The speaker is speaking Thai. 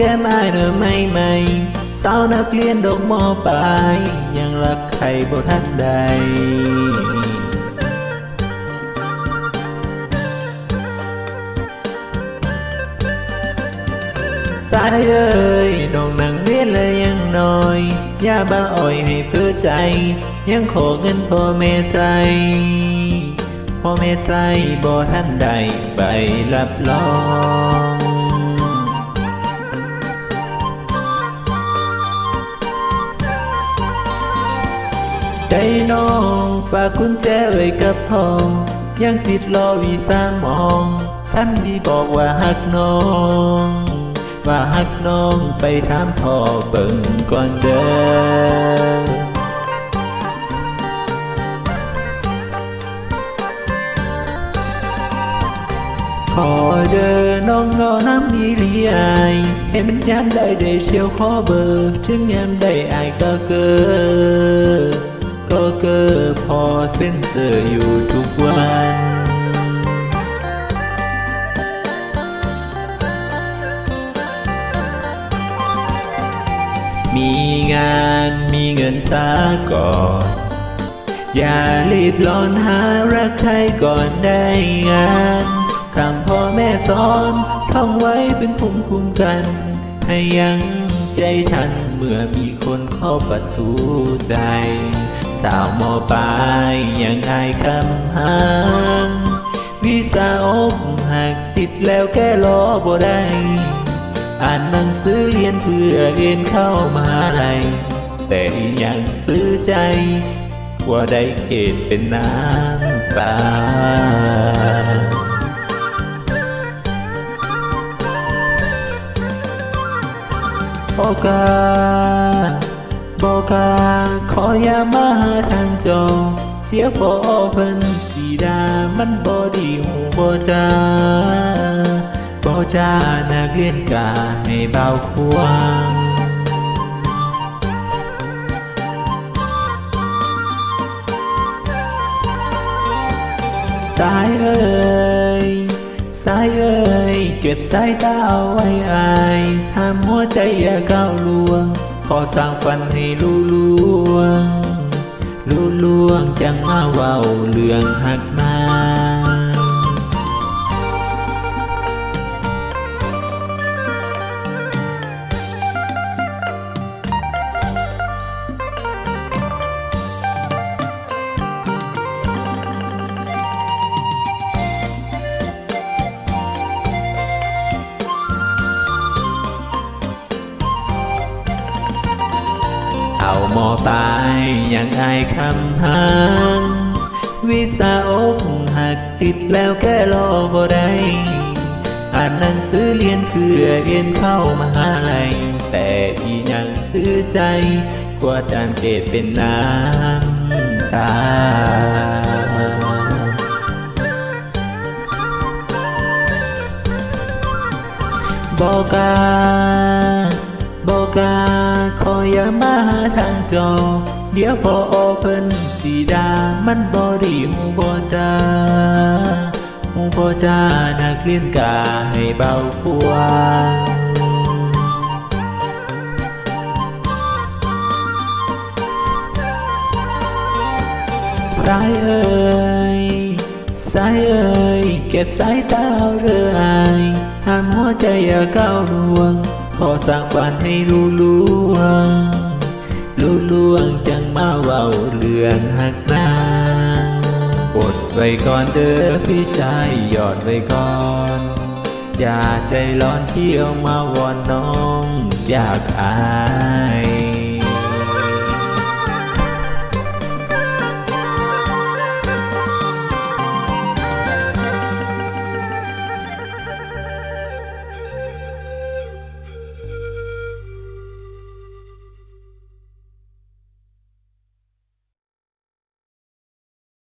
มอายเดิมไม่ไม่สาวนักเรียนดอกมอปลายยังรักใครบ่ทันใดสายเอ้ยน้องนังเรียนเลยยังน้อย อย่าบ้าอ่อยให้เพื่อใจ ยังขอเงินพ่อแม่ใส่พ่อแม่ใส่บ่ท่านใดไปรับรอง ใจน้องฝากกุญแจไว้กับพ่อยังติดรอวีซ่ามอง ท่านที่บอกว่าหักน้อง ว่าหักน้องไปถามพ่อเบิ่งก่อนเด้อขอเดินน้องงอน้ำมีลียยให้มันยามได้ได้เชียวขอเบอร์ ถึงยามได้อายก็เกอ ก็เกอพอเส้นเสืออยู่ทุกวันมีงานมีเงินซะก่อน อย่ารีบร้อนหารักใครก่อนได้งานคำพ่อแม่สอนท่องไว้เป็นภูมิคุ้มกัน ให้ยังใจทันเมื่อมีคนเข้าประตูใจ สาวมอปลายยังไงคำหางวิสาอกหักติดแล้วแค่รอบ่ได้ อ่านหนังสือเรียนเพื่อเรียนเข้ามาไรแต่ยังซื้อใจว่าได้เกตเป็นน้ำตา ออย่ามาหาทางจองเสียพอเพิ่นสีดามันบอดีหูบอจาบอจานักเรียนกาให้เบาควางสายเอ่ยสายเอ่ยเก็บสายตาเอาไว้อายห้ามหัวใจอย่าก้าวล่วง ขอสร้างฝันให้รู้ลวงรู้ลวงจังมาเว้าเรื่องหักมา เอาหมอตายยังไอคำหางวิสาอกหักติดแล้วแค่รอบ่ได้อ่านหนังสือเรียนเพื่อเรียนเข้ามหาลัยแต่อียังซื้อใจกว่าจานเกตเป็นน้ำตา ยมาหาทางจอ เดี๋ยวพอเพิ่นสีดา มันบอดีหูบอจาหูบอจานักเรียนกาให้เบากวางสายเอ่ยสายเอ่ยเก็บสายตาเอาเรืออยห้ามหัวใจอย่าก้าวลวง ขอสร้างบ้านให้รู้ล่วงรู้ล่วงจังมาเว้าเรื่องหักนางปดไว้ก่อนเด้อพี่ชายหยอดไว้ก่อน อย่าใจร้อนเที่ยวมาวอนน้องอยากอาย